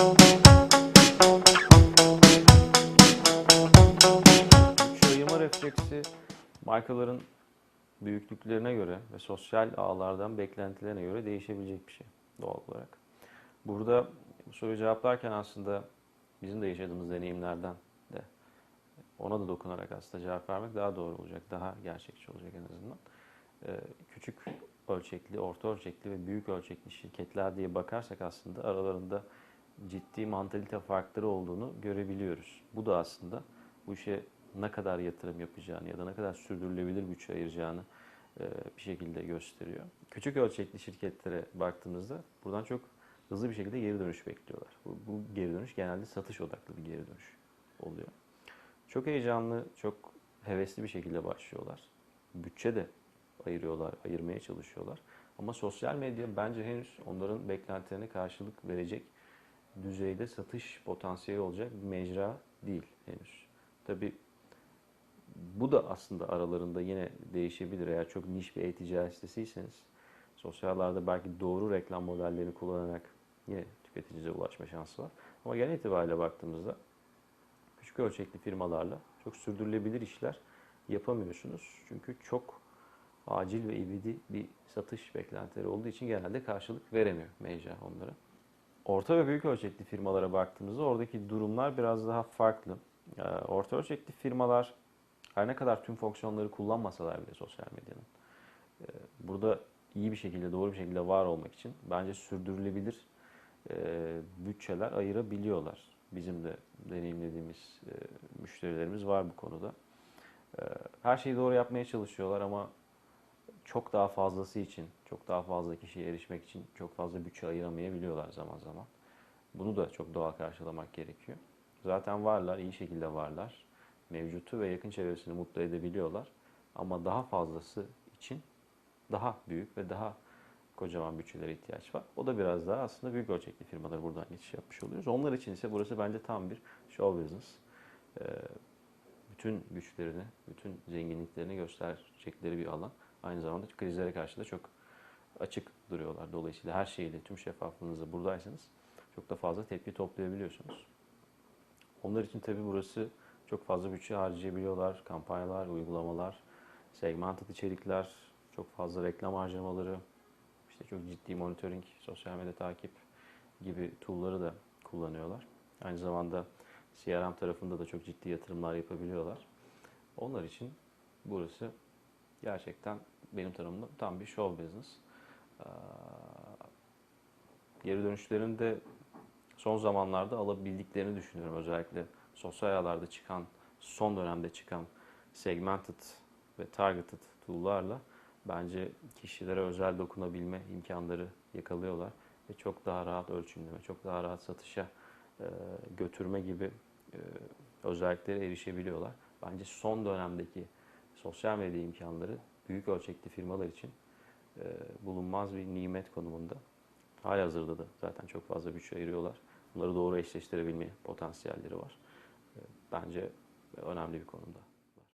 Şu ayırma refleksi markaların büyüklüklerine göre ve sosyal ağlardan beklentilerine göre değişebilecek bir şey doğal olarak. Burada bu soruyu cevaplarken aslında bizim de yaşadığımız deneyimlerden de ona da dokunarak aslında cevap vermek daha doğru olacak, daha gerçekçi olacak en azından. Ee, küçük ölçekli, orta ölçekli ve büyük ölçekli şirketler diye bakarsak aslında aralarında ciddi mantalite farkları olduğunu görebiliyoruz. Bu da aslında bu işe ne kadar yatırım yapacağını ya da ne kadar sürdürülebilir bütçe ayıracağını e, bir şekilde gösteriyor. Küçük ölçekli şirketlere baktığımızda buradan çok hızlı bir şekilde geri dönüş bekliyorlar. Bu, bu geri dönüş genelde satış odaklı bir geri dönüş oluyor. Çok heyecanlı, çok hevesli bir şekilde başlıyorlar. Bütçe de ayırıyorlar, ayırmaya çalışıyorlar. Ama sosyal medya bence henüz onların beklentilerine karşılık verecek düzeyde satış potansiyeli olacak bir mecra değil henüz. Tabii bu da aslında aralarında yine değişebilir. Eğer çok niş bir e-ticaret sitesiyseniz sosyal ağlarda belki doğru reklam modellerini kullanarak yine tüketicilere ulaşma şansı var. Ama genel itibariyle baktığımızda küçük ölçekli firmalarla çok sürdürülebilir işler yapamıyorsunuz. Çünkü çok acil ve ivedi bir satış beklentileri olduğu için genelde karşılık veremiyor mecra onlara. Orta ve büyük ölçekli firmalara baktığımızda oradaki durumlar biraz daha farklı. Ee, Orta ölçekli firmalar her ne kadar tüm fonksiyonları kullanmasalar bile sosyal medyanın e, burada iyi bir şekilde, doğru bir şekilde var olmak için bence sürdürülebilir e, bütçeler ayırabiliyorlar. Bizim de deneyimlediğimiz e, müşterilerimiz var bu konuda. Her şeyi doğru yapmaya çalışıyorlar ama çok daha fazlası için, çok daha fazla kişiye erişmek için çok fazla bütçe ayıramayabiliyorlar zaman zaman. Bunu da çok doğal karşılamak gerekiyor. Zaten varlar, iyi şekilde varlar. Mevcutu ve yakın çevresini mutlu edebiliyorlar. Ama daha fazlası için daha büyük ve daha kocaman bütçelere ihtiyaç var. O da biraz daha aslında büyük ölçekli firmalara buradan geçiş yapmış oluyoruz. Onlar için ise burası bence tam bir show business. Ee, bütün güçlerini, bütün zenginliklerini gösterecekleri bir alan. Aynı zamanda krizlere karşı da çok açık duruyorlar. Dolayısıyla her şeyle, tüm şeffaflığınızla buradaysanız çok da fazla tepki toplayabiliyorsunuz. Onlar için tabii burası çok fazla bütçe harcayabiliyorlar. Kampanyalar, uygulamalar, segmented içerikler, çok fazla reklam harcamaları, işte çok ciddi monitoring, sosyal medya takip gibi tool'ları da kullanıyorlar. Aynı zamanda CRM tarafında da çok ciddi yatırımlar yapabiliyorlar. Onlar için burası gerçekten benim tanımımda tam bir show business. Ee, Geri dönüşlerini de son zamanlarda alabildiklerini düşünüyorum. Özellikle sosyal ağlarda çıkan, son dönemde çıkan segmented ve targeted tool'larla bence kişilere özel dokunabilme imkanları yakalıyorlar ve çok daha rahat ölçümleme, çok daha rahat satışa götürme gibi e, özelliklere erişebiliyorlar. Bence son dönemdeki sosyal medya imkanları büyük ölçekli firmalar için e, bulunmaz bir nimet konumunda. Halihazırda da zaten çok fazla bütçe ayırıyorlar. Bunları doğru eşleştirebilme potansiyelleri var. E, Bence önemli bir konumda.